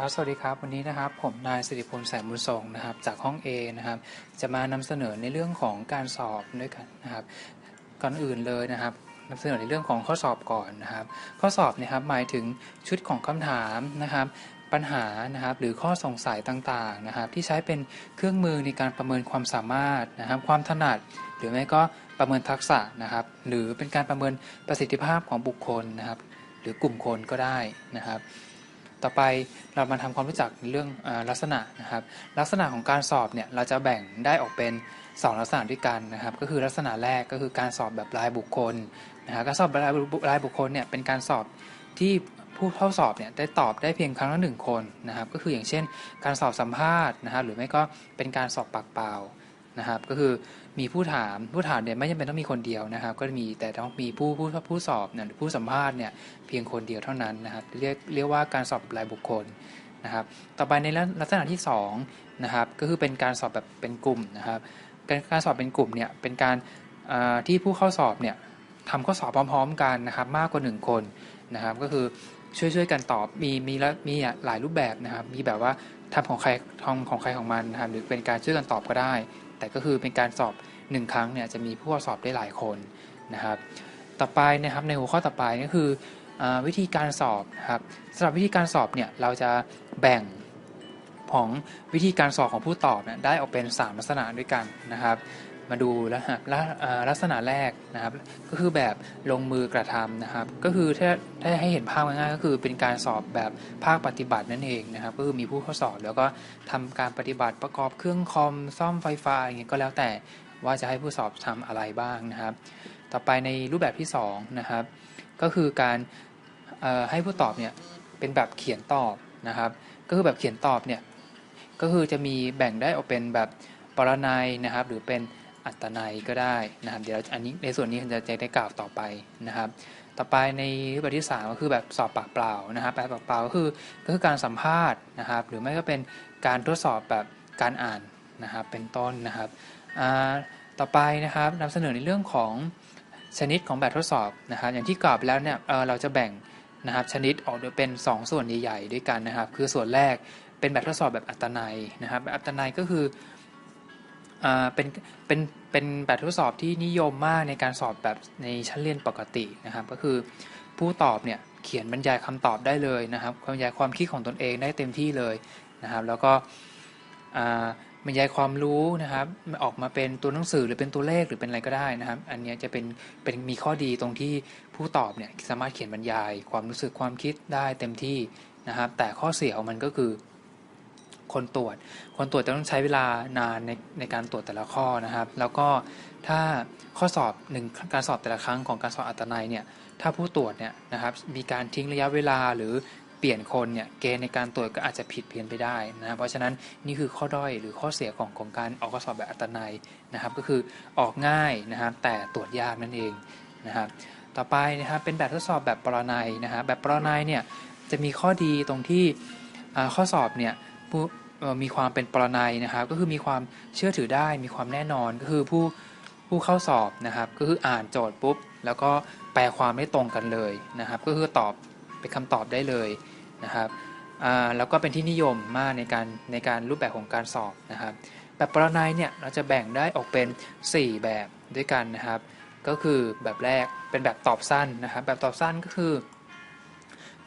ครับ สวัสดีครับ วันนี้นะครับ ผมนายสิริพลแสงบุญส่งนะครับ จากห้อง A นะครับ จะมานำเสนอในเรื่องของการสอบด้วยกันนะครับ ก่อนอื่นเลยนะครับนำเสนอในเรื่องของข้อสอบก่อนนะครับ ข้อสอบนะครับหมายถึงชุดของคำถามนะครับ ปัญหานะครับ หรือข้อสงสัยต่างๆนะครับ ที่ใช้เป็นเครื่องมือในการประเมินความสามารถนะครับ ความถนัด หรือไม่ก็ประเมินทักษะนะครับ หรือเป็นการประเมินประสิทธิภาพของบุคคลนะครับ หรือกลุ่มคนก็ได้นะครับ ต่อไปเรามาทำความรู้จักในเรื่องอลักษณะนะครับ ลักษณะของการสอบเนี่ยเราจะแบ่งได้ออกเป็น 2 ลักษณะด้วยกันนะครับ ก็คือลักษณะแรกก็คือการสอบแบบรายบุคคลนะครับการสอบแบบรายบุรายบุคคลเนี่ยเป็นการสอบที่ผู้เข้าสอบเนี่ยได้ตอบได้เพียงครั้งละหนึ่งคนนะครับ ก็คืออย่างเช่น การสอบสัมภาษณ์นะครับหรือไม่ก็เป็นการสอบปากเปล่า นะครับ ก็คือมีผู้ถามผู้ถามเนี่ยไม่จำเป็นต้องมีคนเดียวนะครับ ก็มีแต่ต้องมีผู้ผู้ผู้สอบเนี่ยหรือผู้สัมภาษณ์เนี่ยเพียงคนเดียวเท่านั้นนะครับเรียกเรียกว่าการสอบรายบุคคลนะครับ ต่อไปในลักษณะที่2นะครับก็คือเป็นการสอบแบบเป็นกลุ่มนะครับ การการสอบเป็นกลุ่มเนี่ยเป็นการที่ผู้เข้าสอบเนี่ยทำข้อสอบพร้อม ๆ กันนะครับ มากกว่า 1 คนนะครับ ก็คือช่วยๆกันตอบมีมีแล้วมีหลายรูปแบบนะครับ มีแบบว่าทำของใครทำของใครของมันนะครับหรือเป็นการช่วยกันตอบก็ได้ แต่ก็คือเป็นการสอบ 1 ครั้งเนี่ยจะมีผู้สอบได้หลายคนนะครับ ต่อไปนะครับในหัวข้อต่อไปก็คืออวิธีการสอบนะครับสำหรับวิธีการสอบเนี่ยเราจะแบ่งของวิธีการสอบของผู้ตอบเนี่ยได้ออกเป็น 3 ลักษณะด้วยกันนะครับ มาดูแล้วลักษณะแรกนะครับ ก็คือแบบลงมือกระทำนะครับ ก็คือถ้าถ้าให้เห็นภาพง่ายๆก็คือเป็นการสอบแบบภาคปฏิบัตินั่นเองนะครับ ก็คือมีผู้เข้าสอบแล้วก็ทำการปฏิบัติประกอบเครื่องคอมซ่อมไฟฟ้าอย่างเงี้ยก็แล้วแต่ว่าจะให้ผู้สอบทำอะไรบ้างนะครับ ต่อไปในรูปแบบที่2นะครับ ก็คือการให้ผู้ตอบเนี่ยเป็นแบบเขียนตอบนะครับ ก็คือแบบเขียนตอบเนี่ยก็คือจะมีแบ่งได้ออกเป็นแบบปรนัยนะครับ หรือเป็น อัตนัยก็ได้นะครับ เดี๋ยวอันนี้ในส่วนนี้จะจะได้กล่าวต่อไปนะครับ ต่อไปในรูปแบบที่3ก็คือแบบสอบปากเปล่านะครับแบบปากเปล่าก็คือก็คือการสัมภาษณ์นะครับ หรือไม่ก็เป็นการทดสอบแบบการอ่านนะครับเป็นต้นนะครับต่อไปนะครับนำเสนอในเรื่องของชนิดของแบบทดสอบนะครับ อย่างที่กล่าวไปแล้วเนี่ยเเราจะแบ่งนะครับชนิดออกโดยเป็น 2 ส่วนใหญ่ๆด้วยกันนะครับ คือส่วนแรกเป็นแบบทดสอบแบบอัตนัยนะครับแบบอัตนัยก็คือ เป็นเป็นเป็นแบบทดสอบที่นิยมมากในการสอบแบบในชั้นเรียนปกตินะครับ ก็คือผู้ตอบเนี่ยเขียนบรรยายคำตอบได้เลยนะครับบรรยายความคิดของตนเองได้เต็มที่เลยนะครับ แล้วก็บรรยายความรู้นะครับออกมาเป็นตัวหนังสือหรือเป็นตัวเลขหรือเป็นอะไรก็ได้นะครับ อันนี้จะเป็นเป็นมีข้อดีตรงที่ผู้ตอบเนี่ยสามารถเขียนบรรยาย ความรู้สึกความคิดได้เต็มที่นะครับ แต่ข้อเสียของมันก็คือ คนตรวจ คนตรวจจะต้องใช้เวลานานในในการตรวจแต่ละข้อนะครับ แล้วก็ถ้าข้อสอบหนึ่งการสอบแต่ละครั้งของการสอบอัตนัยเนี่ยถ้าผู้ตรวจเนี่ยนะครับมีการทิ้งระยะเวลาหรือเปลี่ยนคนเนี่ยเกณฑ์ในการตรวจก็อาจจะผิดเพี้ยนไปได้นะเพราะฉะนั้นนี่คือข้อด้อยหรือข้อเสียของของการออกข้อสอบแบบอัตนัยนะครับ ก็คือออกง่ายนะครับแต่ตรวจยากนั่นเองนะครับต่อไปนะครับเป็นแบบทดสอบแบบปรนัยนะครับแบบปรนัยเนี่ยจะมีข้อดีตรงที่ข้อสอบเนี่ย มีความเป็นปรนัยนะครับ ก็คือมีความเชื่อถือได้มีความแน่นอนก็คือผู้ผู้เข้าสอบนะครับ ก็คืออ่านโจทย์ปุ๊บ แล้วก็แปลความไม่ตรงกันเลยนะครับ ก็คือตอบเป็นคำตอบได้เลยนะครับแล้วก็เป็นที่นิยมมากในการในการรูปแบบของการสอบนะครับ แบบปรนัยเนี่ยเราจะแบ่งได้ออกเป็น 4 แบบด้วยกันนะครับ ก็คือแบบแรกเป็นแบบตอบสั้นนะครับ แบบตอบสั้นก็คือ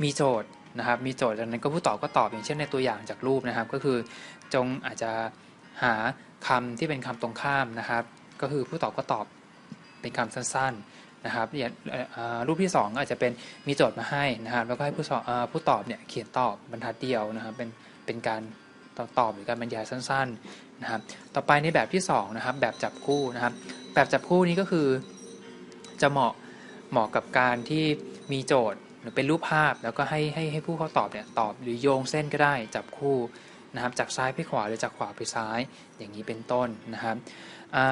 มีโจทย์ นะครับ มีโจทย์ดังนั้นก็ผู้ตอบก็ตอบอย่างเช่นในตัวอย่างจากรูปนะครับ ก็คือจงอาจจะหาคำที่เป็นคำตรงข้ามนะครับ ก็คือผู้ตอบก็ตอบเป็นคำสั้นๆนะครับอย่างรูปที่ 2 อาจจะเป็นมีโจทย์มาให้นะครับ แล้วก็ให้ผู้สอบผู้ตอบเนี่ยเขียนตอบบรรทัดเดียวนะครับ เป็นเป็นการตอบหรือการบรรยายสั้นๆนะครับ ต่อไปในแบบที่2นะครับ แบบจับคู่นะครับ แบบจับคู่นี้ก็คือจะเหมาะเหมาะกับการที่มีโจทย์ รือเป็นรูปภาพแล้วก็ให้ให้ให้ผู้เขาตอบเนี่ยตอบหรือโยงเส้นก็ได้จับคู่นะครับจากซ้ายไปขวาหรือจากขวาไปซ้ายอย่างนี้เป็นต้นนะครับ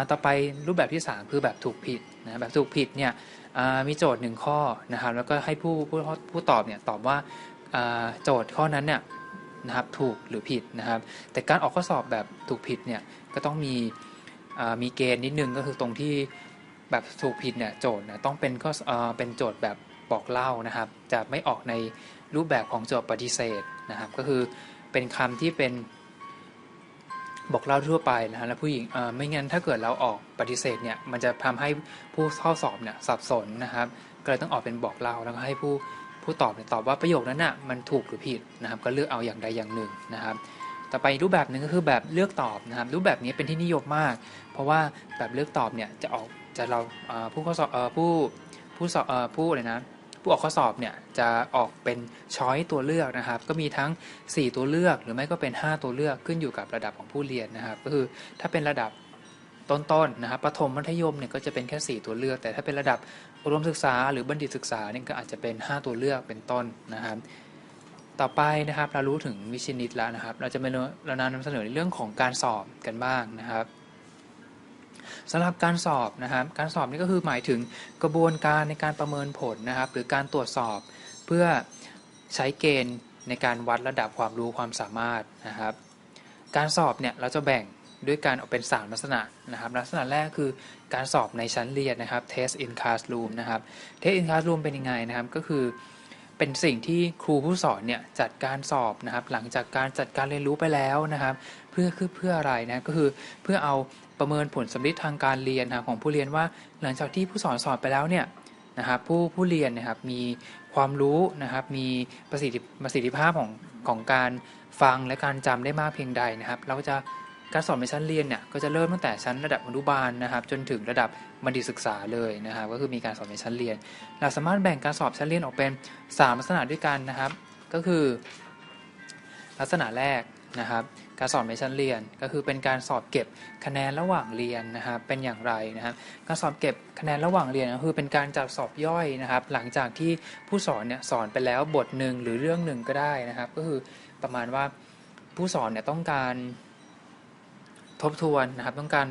ต่อไปรูปแบบที่ 3 คือแบบถูกผิดนะแบบถูกผิดเนี่ยมีโจทย์ 1 ข้อนะครับแล้วก็ให้ผู้ผู้ผู้ตอบเนี่ยตอบว่าโจทย์ข้อนั้นเนี่ยนะครับถูกหรือผิดนะครับ แต่การออกข้อสอบแบบถูกผิดเนี่ยก็ต้องมีมีเกณฑ์นิดนึงก็คือตรงที่แบบถูกผิดเนี่ยโจทย์นะต้องเป็นข้อเป็นโจทย์แบบ บอกเล่านะครับ จะไม่ออกในรูปแบบของจทย์ปฏิเสธนะครับ ก็คือเป็นคำที่เป็นบอกเล่าทั่วไปนะฮะแล้วผู้หญิงไม่งั้นถ้าเกิดเราออกปฏิเสธเนี่ยมันจะทำให้ผู้เข้าสอบเนี่ยสับสนนะครับก็เลยต้องออกเป็นบอกเล่าแล้วก็ให้ผู้ผู้ตอบเนี่ยตอบว่าประโยคนั้นน่ะมันถูกหรือผิดนะครับ ก็เลือกเอาอย่างใดอย่างหนึ่งนะครับ ต่อไปรูปแบบหนึ่งก็คือแบบเลือกตอบนะครับ รูปแบบนี้เป็นที่นิยมมาก เพราะว่าแบบเลือกตอบเนี่ยจะออกจะเราผู้ข้อสอบผู้ผู้สอบผู้อะไรนะ ผู้ออกข้อสอบเนี่ยจะออกเป็นช้อยตัวเลือกนะครับ ก็มีทั้ง 4 ตัวเลือกหรือไม่ก็เป็น 5 ตัวเลือกขึ้นอยู่กับระดับของผู้เรียนนะครับ ก็คือถ้าเป็นระดับต้นๆนนะครับประถมมัธยมเนี่ยก็จะเป็นแค่ 4 ตัวเลือก แต่ถ้าเป็นระดับอุดมศึกษา หรือบัณฑิตศึกษาเนี่ยก็อาจจะเป็น 5 ตัวเลือกเป็นต้นนะครับ ต่อไปนะครับเรารู้ถึงวิชินิตแล้วนะครับ เราจะมาเรานำเสนอในเรื่องของการสอบกันบ้างนะครับ สำหรับการสอบนะครับ การสอบนี่ก็คือหมายถึงกระบวนการในการประเมินผลนะครับ หรือการตรวจสอบเพื่อใช้เกณฑ์ในการวัดระดับความรู้ความสามารถนะครับ การสอบเนี่ยเราจะแบ่งด้วยการออกเป็น 3 ลักษณะนะครับ ลักษณะแรกคือการสอบในชั้นเรียนนะครับ test in classroom นะครับ test in classroom เป็นยังไงนะครับ ก็คือเป็นสิ่งที่ครูผู้สอนเนี่ยจัดการสอบนะครับ หลังจากการจัดการเรียนรู้ไปแล้วนะครับ เพื่อคือเพื่ออะไรนะก็คือเพื่อเอา ประเมินผลสำลิดทางการเรียนนะของผู้เรียนว่าหลังจากที่ผู้สอนสอนไปแล้วเนี่ยนะครับผู้ผู้เรียนนะครับมีความรู้นะครับมีประสิทธิประสิทธิภาพของของการฟังและการจำได้มากเพียงใดนะครับ เราก็จะการสอนในชั้นเรียนเนี่ยก็จะเริ่มตั้งแต่ชั้นระดับอนุบาลนะครับ จนถึงระดับบัณฑิตศึกษาเลยนะครับ ก็คือมีการสอนในชั้นเรียน เราสามารถแบ่งการสอบชั้นเรียนออกเป็น 3 ลักษณะด้วยกันนะครับ ก็คือ ลักษณะแรก นะครับ การสอบในชั้นเรียนก็คือเป็นการสอบเก็บคะแนนระหว่างเรียนนะครับเป็นอย่างไรนะครับ การสอบเก็บคะแนนระหว่างเรียนก็คือเป็นการจัดสอบย่อยนะครับ หลังจากที่ผู้สอนเนี่ยสอนไปแล้วบทหนึ่งหรือเรื่องหนึ่งก็ได้นะครับ ก็คือประมาณว่าผู้สอนเนี่ยต้องการทบทวนนะครับ ต้องการ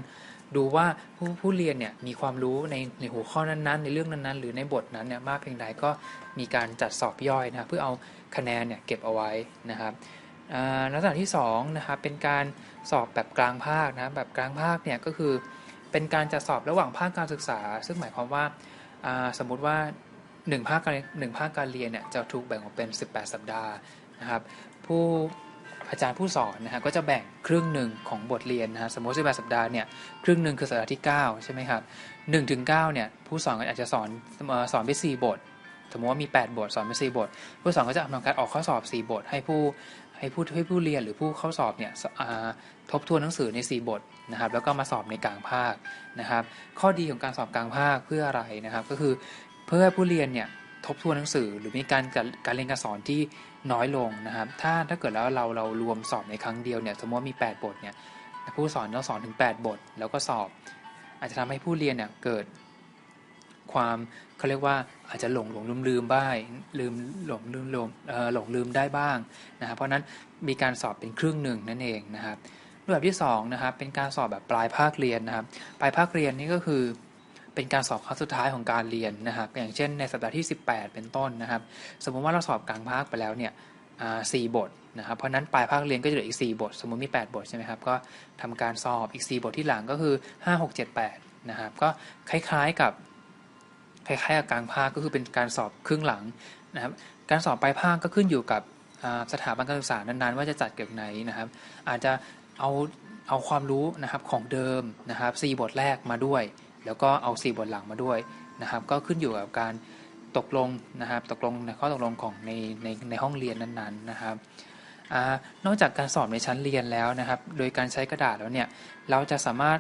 ดูว่าผู้ผู้เรียนเนี่ยมีความรู้ในในหัวข้อนั้นๆ ในเรื่องนั้นๆ หรือในบทนั้นเนี่ยมากเพียงใดก็มีการจัดสอบย่อยนะครับเพื่อเอาคะแนนเนี่ยเก็บเอาไว้นะครับ ลักษณะที่2นะครับเป็นการสอบแบบกลางภาคนะแบบกลางภาคเนี่ยก็คือเป็นการจะสอบระหว่างภาคการศึกษา ซึ่งหมายความว่าสมมุติว่า1ภาคการหนึ่งภาคการเรียนเนี่ยจะถูกแบ่งออกเป็น 18 สัปดาห์นะครับผู้อาจารย์ผู้สอนนะฮะก็จะแบ่งครึ่งหนึ่งของบทเรียนนะฮะสมมติ18สัปดาห์เนี่ยครึ่งหนึ่งคือสัปดาห์ที่ 9 ใช่ไหมครับ1ถึง9เนี่ยผู้สอนอาจจะสอนสอนไป4บท สมมติว่ามี 8 บทสอนไป4บท ผู้สอนก็จะทำการออกข้อสอบ 4 บท ให้ผู้ ให้ผู้ให้ผู้เรียนหรือผู้เข้าสอบเนี่ยทบทวนหนังสือใน 4 บทนะครับ แล้วก็มาสอบในกลางภาคนะครับ ข้อดีของการสอบกลางภาคเพื่ออะไรนะครับ ก็คือเพื่อผู้เรียนเนี่ยทบทวนหนังสือหรือมีการการเรียนการสอนที่น้อยลงนะครับ ถ้าถ้าเกิดแล้วเราเรารวมสอบในครั้งเดียวเนี่ยสมมติว่ามี 8 บทเนี่ยผู้สอนต้องสอนถึง 8 บท แล้วก็สอบ อาจจะทำให้ผู้เรียนเนี่ยเกิด ความเขาเรียกว่าอาจจะหลงหลงลืมลืมบ้างลืมหลงลืมหลงหลงลืมได้บ้างนะครับเพราะนั้นมีการสอบเป็นครึ่งหนึ่งนั่นเองนะครับรูปแบบที่2นะครับเป็นการสอบแบบปลายภาคเรียนนะครับ ปลายภาคเรียนนี่ก็คือเป็นการสอบครั้งสุดท้ายของการเรียนนะครับ อย่างเช่นในสัปดาห์ที่ 18 เป็นต้นนะครับ สมมุติว่าเราสอบกลางภาคไปแล้วเนี่ยสี่บทนะครับเพราะนั้นปลายภาคเรียนก็จะเหลืออีก 4 บท สมมุติมี 8 บทใช่ไหมครับก็ทำการสอบอีก 4 บทที่หลังก็คือ 5 6 7 8นะครับก็คล้ายๆกับ คล้ายๆกับกลางภาคก็คือเป็นการสอบครึ่งหลังนะครับ การสอบปลายภาคก็ขึ้นอยู่กับสถาบันการศึกษานั้นๆ ว่าจะจัดเก็บไหนนะครับ อาจจะเอาเอาความรู้นะครับของเดิมนะครับ4บทแรกมาด้วย แล้วก็เอา 4 บทหลังมาด้วยนะครับ ก็ขึ้นอยู่กับการตกลงนะครับ ตกลงในข้อตกลงของในในในห้องเรียนนั้นๆนะครับอนอกจากการสอบในชั้นเรียนแล้วนะครับ โดยการใช้กระดาษแล้วเนี่ย เราจะสามารถ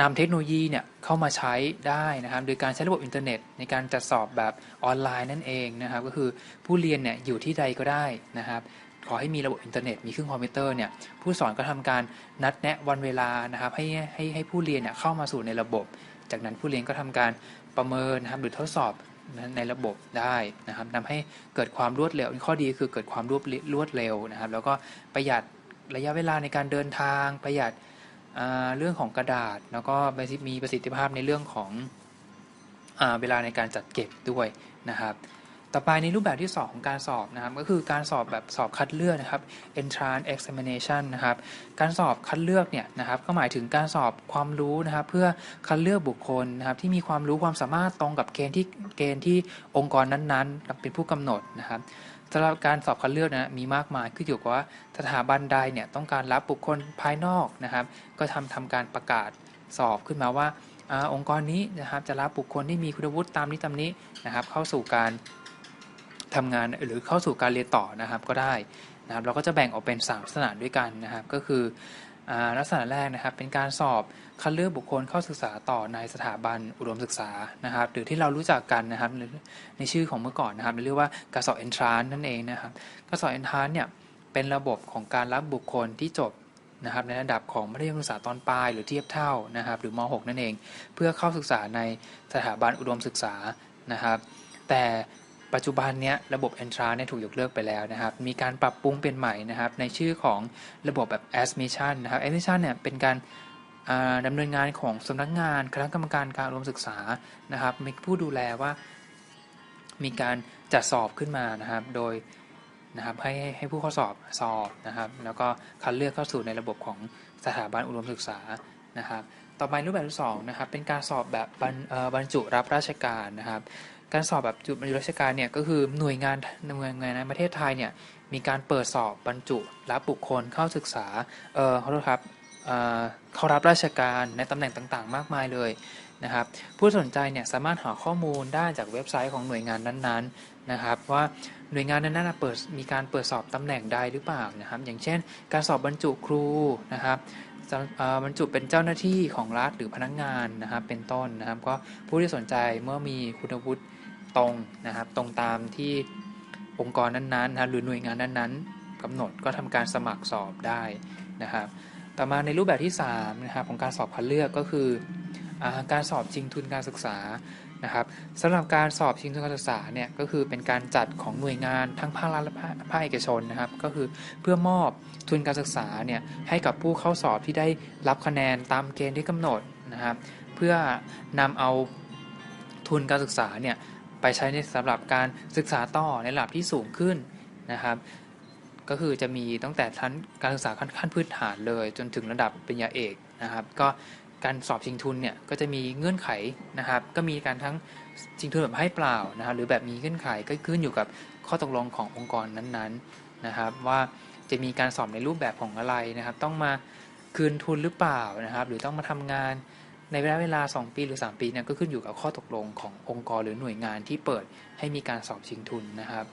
นำเทคโนโลยีเนี่ยเข้ามาใช้ได้นะครับ โดยการใช้ระบบอินเทอร์เน็ต ในการจัดสอบแบบออนไลน์นั่นเองนะครับ ก็คือผู้เรียนเนี่ยอยู่ที่ใดก็ได้นะครับขอให้มีระบบอินเทอร์เน็ตมีเครื่องคอมพิวเตอร์เนี่ยผู้สอนก็ทำการนัดแนะวันเวลานะครับให้ให้ให้ผู้เรียนเนี่ยเข้ามาสู่ในระบบ จากนั้นผู้เรียนก็ทำการประเมินนะครับหรือทดสอบในระบบได้นะครับทำให้เกิดความรวดเร็วข้อดีคือเกิดความรวดรวดเร็วนะครับ แล้วก็ประหยัดระยะเวลาในการเดินทางประหยัด เรื่องของกระดาษ แล้วก็มีประสิทธิภาพในเรื่องของอเวลาในการจัดเก็บด้วยนะครับ ต่อไปในรูปแบบที่ 2 ของการสอบนะครับ ก็คือการสอบแบบสอบคัดเลือกนะครับ entrance examination นะครับ การสอบคัดเลือกเนี่ยนะครับ ก็หมายถึงการสอบความรู้นะครับ เพื่อคัดเลือกบุคคลนะครับ ที่มีความรู้ความสามารถตรงกับเกณฑ์ที่เกณฑ์ที่องค์กรนั้นๆเป็นผู้กำหนดนะครับ สำหรับการสอบคัดเลือกนะมีมากมายขึ้นอยู่กับว่าสถาบันใดเนี่ยต้องการรับบุคคลภายนอกนะครับ ก็ทำทำการประกาศสอบขึ้นมาว่าอองค์กรนี้นะครับจะรับบุคคลที่มีคุณวุฒิตามนี้ตามนี้นะครับ เข้าสู่การทำงานหรือเข้าสู่การเรียนต่อนะครับก็ได้นะครับเราก็จะแบ่งออกเป็น 3 ลักษณะด้วยกันนะครับ ก็คือ ลักษณะแรกนะครับเป็นการสอบคัดเลือกบุคคลเข้าศึกษาต่อในสถาบันอุดมศึกษานะครับ หรือที่เรารู้จักกันนะครับในชื่อของเมื่อก่อนนะครับเรียกว่าการสอบ entrance นั่นเองนะครับการสอบ entrance เนี่ยเป็นระบบของการรับบุคคลที่จบนะครับในระดับของมัธยมศึกษาตอนปลายหรือเทียบเท่านะครับ หรือม .6 นั่นเอง เพื่อเข้าศึกษาในสถาบันอุดมศึกษานะครับ แต่ ปัจจุบันเนี้ยระบบ e n t r a เนี่ยถูกยกเลิกไปแล้วนะครับ มีการปรับปรุงเปลี่ยนใหม่นะครับ ในชื่อของระบบแบบ Admission นะครับ Admission เนี่ยเป็นการดำเนินงานของสำนักงานคณะกรรมการการรวมศึกษานะครับ มีผู้ดูแลว่า มีการจัดสอบขึ้นมานะครับ โดยนะครับให้ให้ผู้เข้าสอบสอบนะครับ แล้วก็คัดเลือกเข้าสู่ในระบบของสถาบันอุดมศึกษานะครับ ต่อไปรูปแบบที่สองนะครับเป็นการสอบแบบบรรจุรับราชการนะครับ การสอบแบบจุบรรจุราชการเนี่ยก็คือหน่วยงานหน่วยงานในประเทศไทยเนี่ยมีการเปิดสอบบรรจุรับบุคคลเข้าศึกษาเออเขาครับเข้ารับราชการในตำแหน่งต่างๆ มากมายเลยนะครับ ผู้สนใจเนี่ยสามารถหาข้อมูลได้จากเว็บไซต์ของหน่วยงานนั้นๆนะครับ ว่าหน่วยงานนั้นๆเปิดมีการเปิดสอบตำแหน่งใดหรือเปล่านะครับ อย่างเช่น การสอบบรรจุครูนะครับบรรจุเป็นเจ้าหน้าที่ของรัฐหรือพนักงงานนะครับเป็นต้นนะครับ ก็ผู้ที่สนใจเมื่อมีคุณวุฒิ ตรงนะครับ ตรงตามที่องค์กรนั้นๆนะหรือหน่วยงานนั้นๆกำหนดก็ทำการสมัครสอบได้นะครับ ต่อมาในรูปแบบที่3นะครับของการสอบคัดเลือกก็คืออการสอบชิงทุนการศึกษานะครับสำหรับการสอบชิงทุนการศึกษาเนี่ยก็คือเป็นการจัดของหน่วยงานทั้งภาครัฐและภาคเอกชนนะครับ ก็คือเพื่อมอบทุนการศึกษาเนี่ยให้กับผู้เข้าสอบที่ได้รับคะแนนตามเกณฑ์ที่กำหนดนะครับ เพื่อนำเอาทุนการศึกษาเนี่ย ไปใช้ในสำหรับการศึกษาต่อในระดับที่สูงขึ้นนะครับ ก็คือจะมีตั้งแต่ชั้นการศึกษาขั้นพื้นฐานเลย จนถึงระดับปริญญาเอกนะครับ ก็การสอบชิงทุนเนี่ยก็จะมีเงื่อนไขนะครับ ก็มีการทั้งชิงทุนแบบให้เปล่านะครับหรือแบบมีเงื่อนไขก็ขึ้นอยู่กับข้อตกลงขององค์กรนั้นๆนะครับ ว่าจะมีการสอบในรูปแบบของอะไรนะครับ ต้องมาคืนทุนหรือเปล่านะครับ หรือต้องมาทำงาน ในระยะเวลา 2 ปีหรือ 3 ปีเนี่ยก็ขึ้นอยู่กับข้อตกลงขององค์กรหรือหน่วยงานที่เปิดให้มีการสอบชิงทุนนะครับ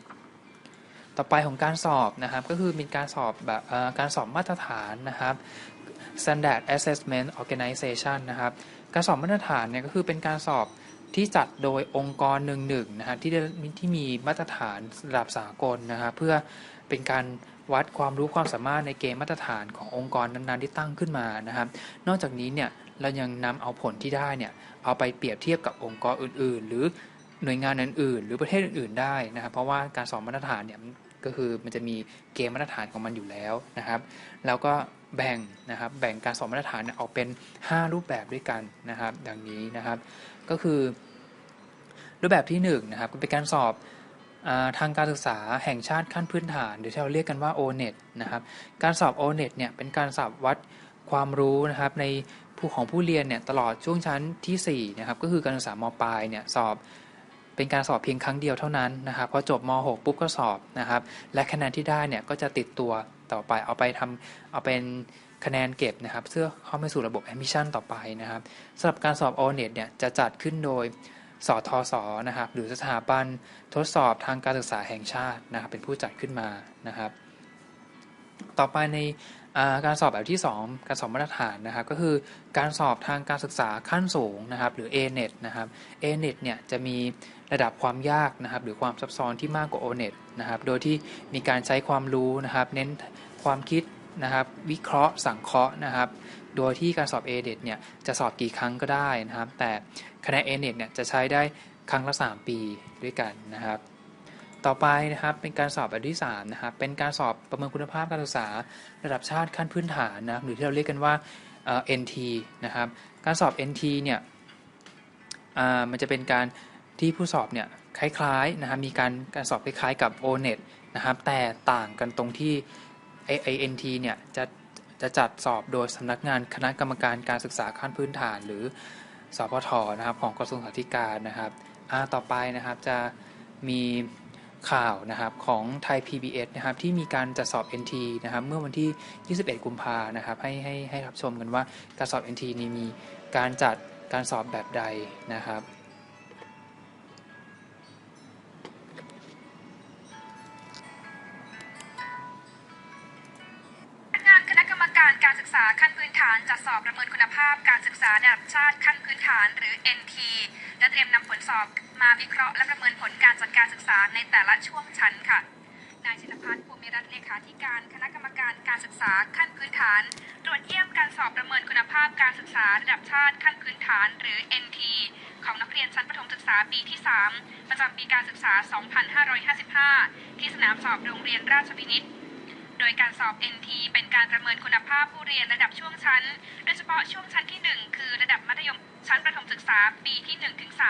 ต่อไปของการสอบนะครับก็คือมีการสอบแบบการสอบมาตรฐานนะครับ Standard Assessment Organization นะครับ การสอบมาตรฐานเนี่ยก็คือเป็นการสอบที่จัดโดยองค์กรหนึ่งหนึ่งนะครับที่ที่มีมาตรฐานระดับสากลนะครับเพื่อเป็นการวัดความรู้ความสามารถในเกณฑ์มาตรฐานขององค์กรนั้นๆที่ตั้งขึ้นมานะครับ นอกจากนี้เนี่ย เรายังนำเอาผลที่ได้เนี่ยเอาไปเปรียบเทียบกับองค์กรอื่น ๆ หรือหน่วยงานอื่น ๆ หรือประเทศอื่น ๆ ได้นะครับ เพราะว่าการสอบมาตรฐานเนี่ยก็คือมันจะมีเกณฑ์มาตรฐานของมันอยู่แล้วนะครับ แล้วก็แบ่งนะครับแบ่งการสอบมาตรฐานออกเป็น 5 รูปแบบด้วยกันนะครับ ดังนี้นะครับ ก็คือรูปแบบที่1นนะครับเป็นการสอบทางการศึกษาแห่งชาติขั้นพื้นฐาน หรือที่เราเรียกกันว่า O-NET นะครับ การสอบ O-NET เนี่ยเป็นการสอบวัดความรู้นะครับใน ผู้ของผู้เรียนเนี่ยตลอดช่วงชั้นที่4นะครับก็คือการศึกษามปลายเนี่ยสอบเป็นการสอบเพียงครั้งเดียวเท่านั้นนะครับพอจบม .6 ปุ๊บก็สอบนะครับ และคะแนนที่ได้เนี่ยก็จะติดตัวต่อไปเอาไปทำเอาเป็นคะแนนเก็บนะครับเพื่อเข้าไปสู่ระบบ admission ต่อไปนะครับสำหรับการสอบ o n e t เนี่ยจะจัดขึ้นโดยสทศนะครับหรือสถาบันทดสอบทางการศึกษาแห่งชาตินะครับเป็นผู้จัดขึ้นมานะครับ ต่อไปใน การสอบแบบที่ 2 การสอบมาตรฐานนะครับ ก็คือการสอบทางการศึกษาขั้นสูงนะครับ หรือ A-NET นะครับ A-NET เนี่ยจะมีระดับความยากนะครับ หรือความซับซ้อนที่มากกว่า O-NET นะครับ โดยที่มีการใช้ความรู้นะครับ เน้นความคิดนะครับ วิเคราะห์สังเคราะห์นะครับ โดยที่การสอบ A-NET เนี่ยจะสอบกี่ครั้งก็ได้นะครับ แต่คะแนน A-NET เนี่ยจะใช้ได้ครั้งละ 3 ปีด้วยกันนะครับ ต่อไปนะครับเป็นการสอบแบบที่3นะครับเป็นการสอบประเมินคุณภาพการศึกษาระดับชาติขั้นพื้นฐานนะหรือที่เราเรียกกันว่า NT นะครับการสอบ NT เนี่ยมันจะเป็นการที่ผู้สอบเนี่ยคล้ายๆนะครับมีการการสอบคล้ายๆกับ O-NET นะครับแต่ต่างกันตรงที่ ANT เนี่ยจะจะจัดสอบโดยสำนักงานคณะกรรมการการศึกษาขั้นพื้นฐานหรือสพทนะครับของกระทรวงสาธารณสุขนะครับต่อไปนะครับจะมี ข่าวนะครับของไทย PBS นะครับที่มีการจัดสอบ NT นะครับเมื่อวันที่ 21 กุมภานะครับให้ให้ให้รับชมกันว่าการสอบ NT นี้มีการจัดการสอบแบบใดนะครับ การการศึกษาขั้นพื้นฐานจัดสอบประเมินคุณภาพการศึกษาระดับชาติขั้นพื้นฐานหรือ NT และเตรียมนำผลสอบมาวิเคราะห์และประเมินผลการจัดการศึกษาในแต่ละช่วงชั้นค่ะ นายชินพัฒน์ภูมิรัตน์เลขาธิการคณะกรรมการการศึกษาขั้นพื้นฐาน ตรวจเยี่ยมการสอบประเมินคุณภาพการศึกษาระดับชาติขั้นพื้นฐานหรือ NT ของนักเรียนชั้นประถมศึกษาปีที่ 3 ประจำปีการศึกษา 2555 ที่สนามสอบโรงเรียนราชวินิต โดยการสอบ NT เป็นการประเมินคุณภาพผู้เรียนระดับช่วงชั้น โดยเฉพาะช่วงชั้นที่ 1 คือระดับมัธยมชั้นประถมศึกษาปีที่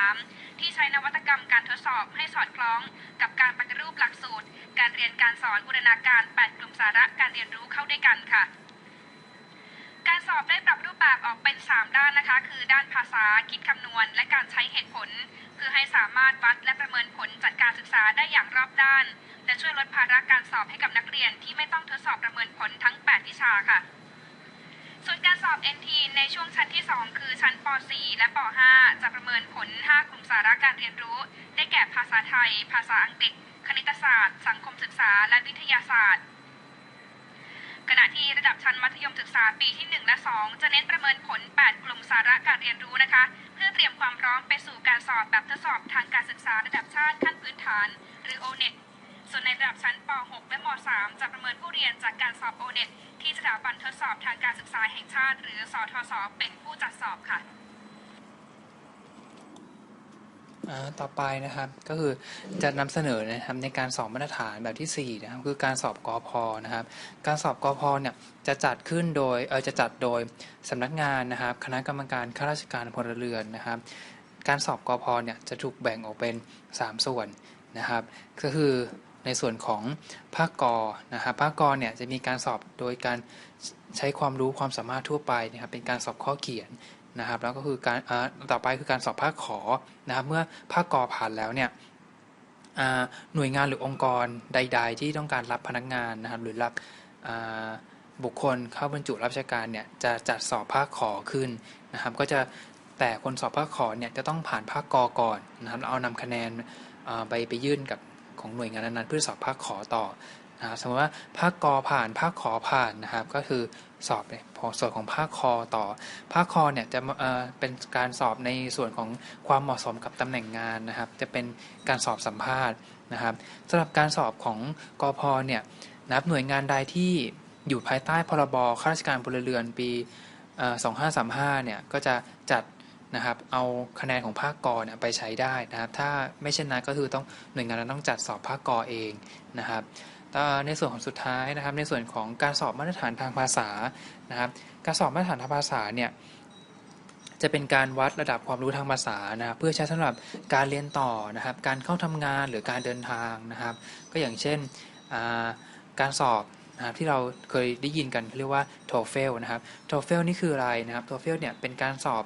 1-3 ที่ใช้นวัตกรรมการทดสอบให้สอดคล้อง กับการปฏิรูปหลักสูตร การเรียนการสอนบูรณาการ 8 กลุ่มสาระการเรียนรู้เข้าด้วยกันค่ะการสอบได้ปรับรูปแบบออกเป็น 3 ด้านนะคะ คือด้านภาษาคิดคำนวณ และการใช้เหตุผล เพื่อให้สามารถวัดและประเมินผลจัดการศึกษาได้อย่างรอบด้าน และช่วยลดภาระการสอบให้กับนักเรียนที่ไม่ต้องทดสอบประเมินผลทั้ง 8 วิชาค่ะ ส่วนการสอบ NT ในช่วงชั้นที่ 2 คือชั้นป .4 และป .5 จะประเมินผล 5 กลุ่มสาระการเรียนรู้ ได้แก่ภาษาไทย ภาษาอังกฤษ คณิตศาสตร์ สังคมศึกษา และวิทยาศาสตร์ขณะที่ระดับชั้นมัธยมศึกษาปีที่ 1 และ 2 จะเน้นประเมินผล 8 กลุ่มสาระการเรียนรู้นะคะ เพื่อเตรียมความพร้อมไปสู่การสอบแบบทดสอบทางการศึกษาระดับชาติขั้นพื้นฐาน หรือ O-NET ส่วนในระดับชั้นป .6 และม .3 จะประเมินผู้เรียนจากการสอบ O-NET ที่สถาบันทดสอบทางการศึกษาแห่งชาติ หรือสทศเป็นผู้จัดสอบค่ะต่อไปนะครับก็คือจะนำเสนอนะครับในการสอบมาตรฐานแบบที่4นะครับคือการสอบกอพนะครับ การสอบกอพเนี่ยจะจัดขึ้นโดยเออจะจัดโดยสำนักงานนะครับ คณะกรรมการข้าราชการพลเรือนนะครับ การสอบกอพเนี่ยจะถูกแบ่งออกเป็น 3 ส่วนนะครับ ก็คือ ในส่วนของภาคกอนะครับภาคกอเนี่ยจะมีการสอบโดยการใช้ความรู้ความสามารถทั่วไปนะครับเป็นการสอบข้อเขียนนะครับแล้วก็คือการต่อไปคือการสอบภาคขอนะครับเมื่อภาคกอผ่านแล้วเนี่ยหน่วยงานหรือองค์กรใด ๆ ที่ต้องการรับพนักงานนะครับหรือรับบุคคลเข้าบรรจุรับราชการเนี่ยจะจัดสอบภาคขอขึ้นนะครับก็จะแต่คนสอบภาคขอเนี่ยจะต้องผ่านภาคกอก่อนนะครับเอานำคะแนนไปไปยื่นกับ ของหน่วยงานนั้นๆเพื่อสอบภาคขอต่อนะครับสมมติว่าภาคกอผ่านภาคขอผ่านนะครับ ก็คือสอบในส่วนของภาคคอต่อ ภาคคอเนี่ยจะเป็นการสอบในส่วนของความเหมาะสมกับตำแหน่งงานนะครับ จะเป็นการสอบสัมภาษณ์นะครับสำหรับการสอบของกอพเนี่ยนับหน่วยงานใดที่อยู่ภายใต้พรบข้าราชการพลเรือนปี 2535 เนี่ยก็จะจัด นะครับ เอาคะแนนของภาคกอนไปใช้ได้นะครับ ถ้าไม่เช่นนั้นก็คือต้องหน่วยงานนั้นต้องจัดสอบภาคกอเองนะครับในส่วนของสุดท้ายนะครับ ในส่วนของการสอบมาตรฐานทางภาษานะครับ การสอบมาตรฐานทางภาษาเนี่ยจะเป็นการวัดระดับความรู้ทางภาษานะครับเพื่อใช้สำหรับการเรียนต่อนะครับ การเข้าทำงานหรือการเดินทางนะครับ ก็อย่างเช่นการสอบนะครับที่เราเคยได้ยินกันเรียกว่า TOEFL นะครับ TOEFL นี่คืออะไรนะครับ TOEFL เนี่ยเป็นการสอบ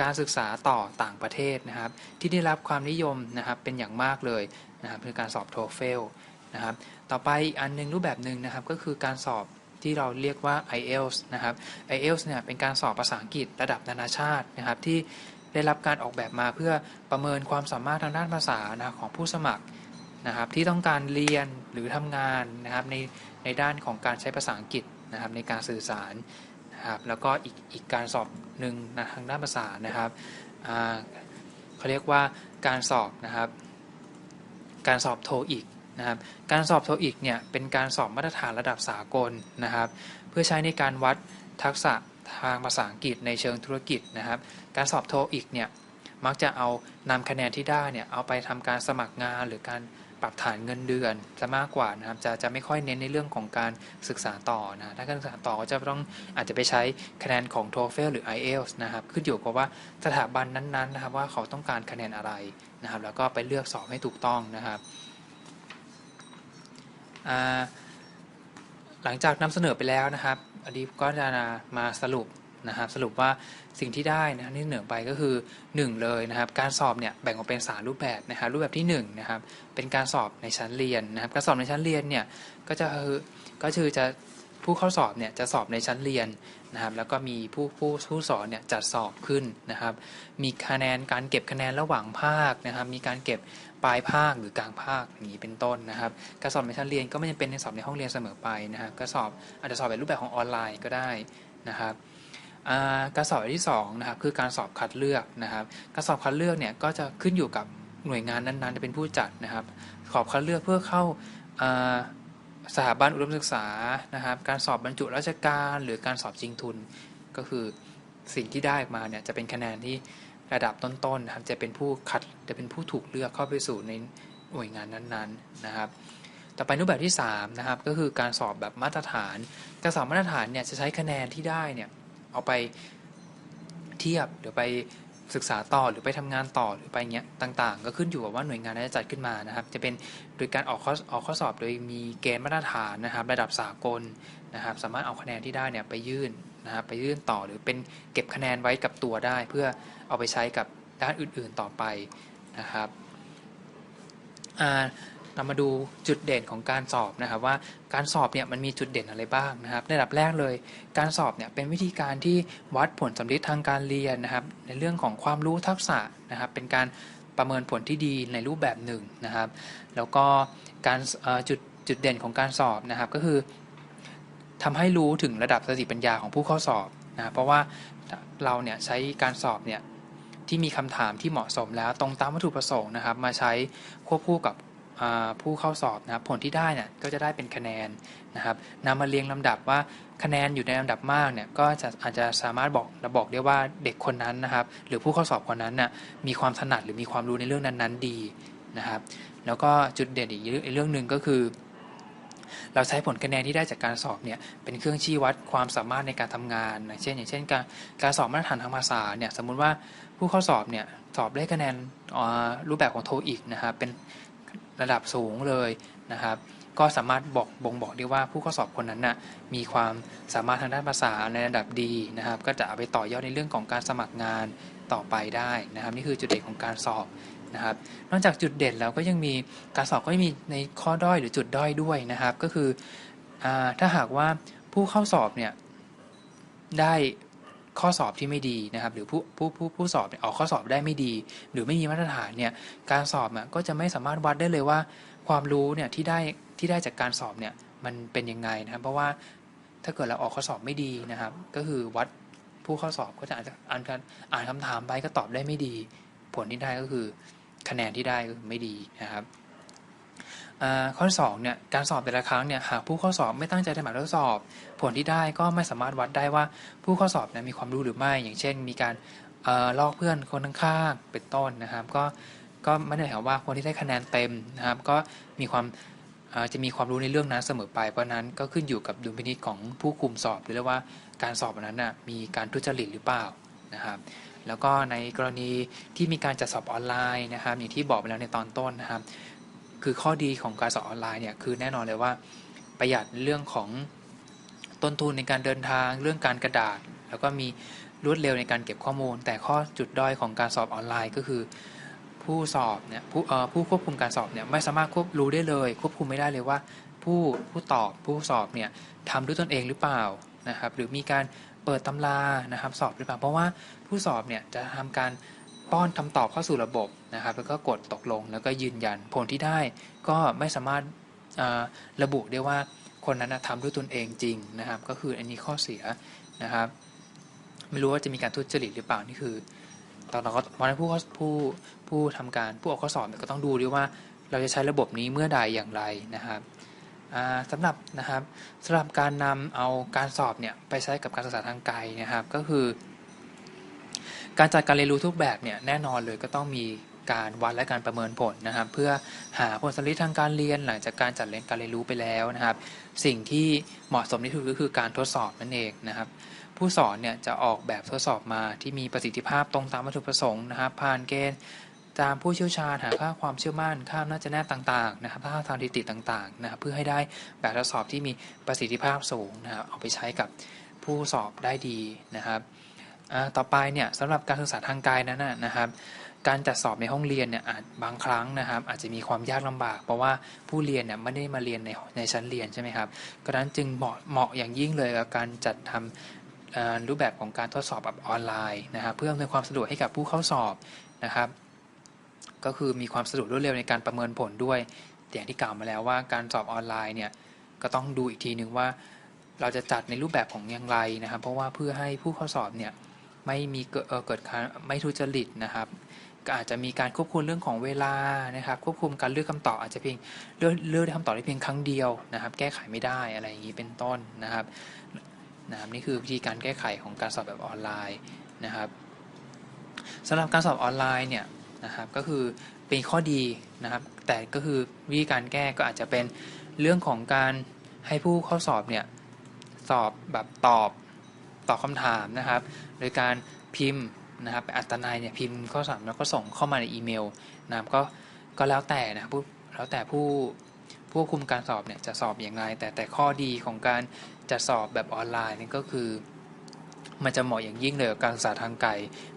การศึกษาต่อต่างประเทศนะครับ ที่ได้รับความนิยมนะครับเป็นอย่างมากเลยนะครับคือการสอบ TOEFL นะครับต่อไปอีกอันหนึงรูปแบบหนึ่งนะครับก็คือการสอบที่เราเรียกว่า IELTS นะครับ IELTS เนี่ยเป็นการสอบภาษาอังกฤษระดับนานาชาตินะครับที่ได้รับการออกแบบมาเพื่อประเมินความสามารถทางด้านภาษานะของผู้สมัครนะครับที่ต้องการเรียนหรือทำงานนะครับในในด้านของการใช้ภาษาอังกฤษนะครับในการสื่อสาร นะครับแล้วก็อีกอีกการสอบหนึ่งนะทางด้านภาษานะครับเขาเรียกว่าการสอบนะครับ การสอบโทอีกนะครับ การสอบโทอีกเนี่ยเป็นการสอบมาตรฐานระดับสากลนะครับ เพื่อใช้ในการวัดทักษะทางภาษาอังกฤษในเชิงธุรกิจนะครับ การสอบโทอีกเนี่ยมักจะเอานำคะแนนที่ได้เนี่ยเอาไปทำการสมัครงานหรือการ ปรับฐานเงินเดือนจะมากกว่านะครับจะจะไม่ค่อยเน้นในเรื่องของการศึกษาต่อนะถ้าการศึกษาต่อก็จะต้องอาจจะไปใช้คะแนนของ TOEFL หรือ IELTS นะครับขึ้นอยู่กับว่าสถาบันนั้นๆนะครับว่าเขาต้องการคะแนนอะไรนะครับแล้วก็ไปเลือกสอบให้ถูกต้องนะครับหลังจากนำเสนอไปแล้วนะครับอดีก็จะมาสรุปนะครับสรุปว่า สิ่งที่ได้นะที่เหนือไปก็คือ 1 เลยนะครับ การสอบเนี่ยแบ่งออกเป็น 3 รูปแบบนะครับรูปแบบที่1นะครับเป็นการสอบในชั้นเรียนนะครับการสอบในชั้นเรียนเนี่ยก็จะคือก็คือจะผู้เข้าสอบเนี่ยจะสอบในชั้นเรียนนะครับ แล้วก็มีผู้ผู้ผู้สอนเนี่ยจัดสอบขึ้นนะครับ มีคะแนนการเก็บคะแนนระหว่างภาคนะครับ มีการเก็บปลายภาคหรือกลางภาคอย่างนี้เป็นต้นนะครับ การสอบในชั้นเรียนก็ไม่จำเป็นในสอบในห้องเรียนเสมอไปนะครับก็สอบอาจจะสอบเป็นรูปแบบของออนไลน์ก็ได้นะครับ การสอบที่สองนะครับคือการสอบคัดเลือกนะครับ การสอบคัดเลือกเนี่ยก็จะขึ้นอยู่กับหน่วยงานนั้นๆจะเป็นผู้จัดนะครับ สอบคัดเลือกเพื่อเข้าอ่าสถาบันอุดมศึกษานะครับ การสอบบรรจุราชการหรือการสอบจริงทุน ก็คือสิ่งที่ได้มาเนี่ยจะเป็นคะแนนที่ระดับต้นๆนะครับจะเป็นผู้คัดจะเป็นผู้ถูกเลือกเข้าไปสู่ในหน่วยงานนั้นๆนะครับ ต่อไปรูปแบบที่3นะครับก็คือการสอบแบบมาตรฐาน การสอบมาตรฐานเนี่ยจะใช้คะแนนที่ได้เนี่ย เอาไปเทียบหรือไปศึกษาต่อหรือไปทำงานต่อหรือไปเงี้ยต่างๆ ก็ขึ้นอยู่กับว่าหน่วยงานนั้นจะจัดขึ้นมานะครับ จะเป็นโดยการออกข้อออกข้อสอบโดยมีเกณฑ์มาตรฐานนะครับ ระดับสากลนะครับ สามารถเอาคะแนนที่ได้เนี่ยไปยื่นนะครับไปยื่นต่อหรือเป็นเก็บคะแนนไว้กับตัวได้ เพื่อเอาไปใช้กับด้านอื่นๆต่อไปนะครับอ่า เรามาดูจุดเด่นของการสอบนะครับว่าการสอบเนี่ยมันมีจุดเด่นอะไรบ้างนะครับในระดับแรกเลย การสอบเนี่ยเป็นวิธีการที่วัดผลสำลิดทางการเรียนนะครับ ในเรื่องของความรู้ทักษะนะครับ เป็นการประเมินผลที่ดีในรูปแบบหนึ่งนะครับ แล้วก็การจุดจุดเด่นของการสอบนะครับ ก็คือทำให้รู้ถึงระดับสติปัญญาของผู้เข้าสอบนะครับเพราะว่าเราเนี่ยใช้การสอบเนี่ยที่มีคำถามที่เหมาะสมแล้วตรงตามวัตถุประสงค์นะครับ มาใช้ควบคู่กับ ผู้เข้าสอบนะครับผลที่ได้เนี่ยก็จะได้เป็นคะแนนนะครับนำมาเรียงลำดับว่าคะแนนอยู่ในลำดับมากเนี่ยก็จะอาจจะสามารถบอกระบอกได้ว่าเด็กคนนั้นนะครับ หรือผู้เข้าสอบคนนั้นน่ะมีความถนัดหรือมีความรู้ในเรื่องนั้นๆดีนะครับ แล้วก็จุดเด่นอีกเรื่องหนึ่งก็คือ เราใช้ผลคะแนนที่ได้จากการสอบเนี่ยเป็นเครื่องชี้วัดความสามารถในการทำงานนะเช่น อย่างเช่น การการสอบมาตรฐานทางภาษาเนี่ยสมมุติว่าผู้เข้าสอบเนี่ยสอบได้คะแนนรูปแบบของโทอีกนะครับเป็น ระดับสูงเลยนะครับ ก็สามารถบอกบ่งบอกได้ว่าผู้เข้าสอบคนนั้นน่ะมีความสามารถทางด้านภาษาในระดับดีนะครับ ก็จะเอาไปต่อยอดในเรื่องของการสมัครงานต่อไปได้นะครับ นี่คือจุดเด่นของการสอบนะครับ นอกจากจุดเด่นแล้วก็ยังมีการสอบก็ยังมีในข้อด้อยหรือจุดด้อยด้วยนะครับ ก็คืออถ้าหากว่าผู้เข้าสอบเนี่ยได้ ข้อสอบที่ไม่ดีนะครับ หรือผู้ผู้ผู้ผู้สอบเนี่ยออกข้อสอบได้ไม่ดี หรือไม่มีมาตรฐานเนี่ยการสอบอะก็จะไม่สามารถวัดได้เลยว่า ความรู้เนี่ยที่ได้ที่ได้จากการสอบเนี่ยมันเป็นยังไงนะครับ เพราะว่าถ้าเกิดเราออกข้อสอบไม่ดีนะครับ ก็คือวัดผู้ข้าสอบก็จะอาจจะอ่านการอ่านคำถามไปก็ตอบได้ไม่ดี ผลที่ได้ก็คือคะแนนที่ได้ก็คือไม่ดีนะครับ ข้อที่สองเนี่ยการสอบแต่ละครั้งเนี่ยหากผู้ข้าสอบไม่ตั้งใจทำแบบทดสอบ ผลที่ได้ก็ไม่สามารถวัดได้ว่าผู้ข้าสอบเนี่ยมีความรู้หรือไม่ อย่างเช่น มีการออลอกเพื่อนคนข้างๆเป็นต้นนะครับ ก็ก็ไม่ได้หมายความว่าคนที่ได้คะแนนเต็มนะครับ ก็มีความจะมีความรู้ในเรื่องนั้นเสมอไป เพราะนั้นก็ขึ้นอยู่กับดุลพินิจของผู้คุมสอบหรือว่าการสอบอันนั้นน่ะมีการทุจริตหรือเปล่านะครับ แล้วก็ในกรณีที่มีการจัดสอบออนไลน์นะครับ อย่างที่บอกไปแล้วในตอนต้นนะครับ คือข้อดีของการสอบออนไลน์เนี่ยคือแน่นอนเลยว่าประหยัดเรื่องของต้นทุนในการเดินทาง เรื่องการกระดาษ แล้วก็มีรวดเร็วในการเก็บข้อมูล แต่ข้อจุดด้อยของการสอบออนไลน์ก็คือ ผู้สอบเนี่ยผู้เอ่อผู้ควบคุมการสอบเนี่ยไม่สามารถควบรู้ได้เลย ควบคุมไม่ได้เลยว่า ผู้ผู้ตอบผู้สอบเนี่ยทำด้วยตนเองหรือเปล่านะครับ หรือมีการเปิดตำรานะครับ สอบหรือเปล่าเพราะว่าผู้สอบเนี่ยจะทำการ ป้อนคำตอบเข้าสู่ระบบนะครับ แล้วก็กดตกลงแล้วก็ยืนยัน ผลที่ได้ก็ไม่สามารถระบุได้ว่าคนนั้นนะทำด้วยตนเองจริงนะครับ ก็คืออันนี้ข้อเสียนะครับ ไม่รู้ว่าจะมีการทุจริตหรือเปล่านี่คือตอนเราก็เพราะฉะนั้นผู้ผู้ผู้ทำการผู้ออกข้อสอบก็ต้องดูด้วยว่าเราจะใช้ระบบนี้เมื่อใดอย่างไรนะครับสำหรับนะครับสำหรับการนำเอาการสอบเนี่ยไปใช้กับการศึกษาทางไกลนะครับ ก็คือ การจัดการเรียนรู้ทุกแบบเนี่ยแน่นอนเลยก็ต้องมีการวัดและการประเมินผลนะครับ เพื่อหาผลสำลิดทางการเรียนหลังจากการจัดเรียนการเรียนรู้ไปแล้วนะครับ สิ่งที่เหมาะสมที่สุดก็คือการทดสอบนั่นเองนะครับ ผู้สอนเนี่ยจะออกแบบทดสอบมาที่มีประสิทธิภาพตรงตามวัตถุประสงค์นะครับ ผ่านเกณฑ์ตามผู้เชี่ยวชาญหาค่าความเชื่อมั่นค่าน่าจะแน่ต่างๆนะครับค่าทางสถิติต่างๆนะครับเพื่อให้ได้แบบทดสอบที่มีประสิทธิภาพสูงนะครับเอาไปใช้กับผู้สอบได้ดีนะครับ ต่อไปเนี่ยสำหรับการศึกษาทางกายนั้นนะครับ การจัดสอบในห้องเรียนเนี่ยอาจบางครั้งนะครับ อาจจะมีความยากลำบาก เพราะว่าผู้เรียนเนี่ยไม่ได้มาเรียนในในชั้นเรียนใช่ไหมครับก็นั้นจึงเหมาะเหมาะอย่างยิ่งเลยกับการจัดทำเอ่อรูปแบบของการทดสอบแบบออนไลน์นะครับ เพื่ออำนวยความสะดวกให้กับผู้เข้าสอบนะครับ ก็คือมีความสะดวกรวดเร็วในการประเมินผลด้วยอย่างที่กล่าวมาแล้วว่าการสอบออนไลน์เนี่ยก็ต้องดูอีกทีหนึ่งว่า เราจะจัดในรูปแบบของอย่างไรนะครับ เพราะว่าเพื่อให้ผู้เข้าสอบเนี่ย ไม่มีเกิดการไม่ทุจริตนะครับก็อาจจะมีการควบคุมเรื่องของเวลานะครับ ควบคุมการเลือกคำตอบอาจจะเพียงเลือกเลือกคำตอบได้เพียงครั้งเดียวนะครับ แก้ไขไม่ได้อะไรอย่างนี้เป็นต้นนะครับนะครับนี่คือวิธีการแก้ไขของการสอบแบบออนไลน์นะครับสำหรับการสอบออนไลน์เนี่ยนะครับก็คือเป็นข้อดีนะครับ แต่ก็คือวิธีการแก้ก็อาจจะเป็นเรื่องของการให้ผู้เข้าสอบเนี่ยสอบแบบตอบ ตอบคำถามนะครับ โดยการพิมพ์นะครับอัตนายเนี่ยพิมพ์ข้อสามแล้วก็ส่งเข้ามาในอีเมลนะครับก็ก็แล้วแต่นะครับผู้แล้วแต่ผู้ผู้ควบคุมการสอบเนี่ยจะสอบอย่างไร แต่แต่ข้อดีของการจะสอบแบบออนไลน์นี่ก็คือ มันจะเหมาะอย่างยิ่งเลยกับการศึกษาทางไกล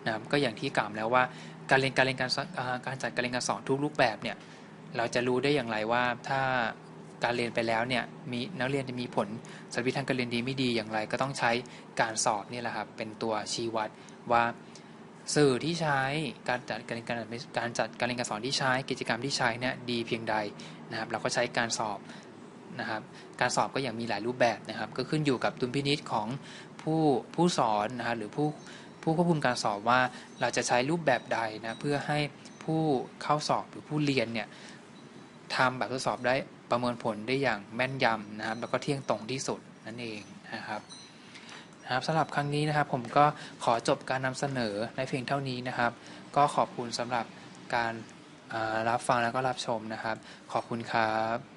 นะครับก็อย่างที่กล่าวแล้วว่าการเรียนการเรียนการสอนการจัดการเรียนการสอนทุกรูปแบบเนี่ยเราจะรู้ได้อย่างไรว่าถ้า การเรียนไปแล้วเนี่ยมีนักเรียนจะมีผลสารวิทางการเรียนดีไม่ดีอย่างไร ก็ต้องใช้การสอบนี่แหละครับเป็นตัวชี้วัดว่าสื่อที่ใช้การจัดการเรียนการการจัดการเรียนการสอนที่ใช้กิจกรรมที่ใช้เนี่ยดีเพียงใดนะครับ เราก็ใช้การสอบนะครับ การสอบก็อย่างมีหลายรูปแบบนะครับ ก็ขึ้นอยู่กับดุลพินิษของผู้ผู้สอนนะครับหรือผู้ผู้ควบคุมการสอบว่าเราจะใช้รูปแบบใดนะเพื่อให้ผู้เข้าสอบหรือผู้เรียนเนี่ยทำแบบทดสอบได้ ประเมินผลได้อย่างแม่นยำนะครับ แล้วก็เที่ยงตรงที่สุดนั่นเองนะครับนะครับสำหรับครั้งนี้นะครับผมก็ขอจบการนำเสนอในเพียงเท่านี้นะครับ ก็ขอบคุณสำหรับการรับฟังแล้วก็รับชมนะครับ ขอบคุณครับ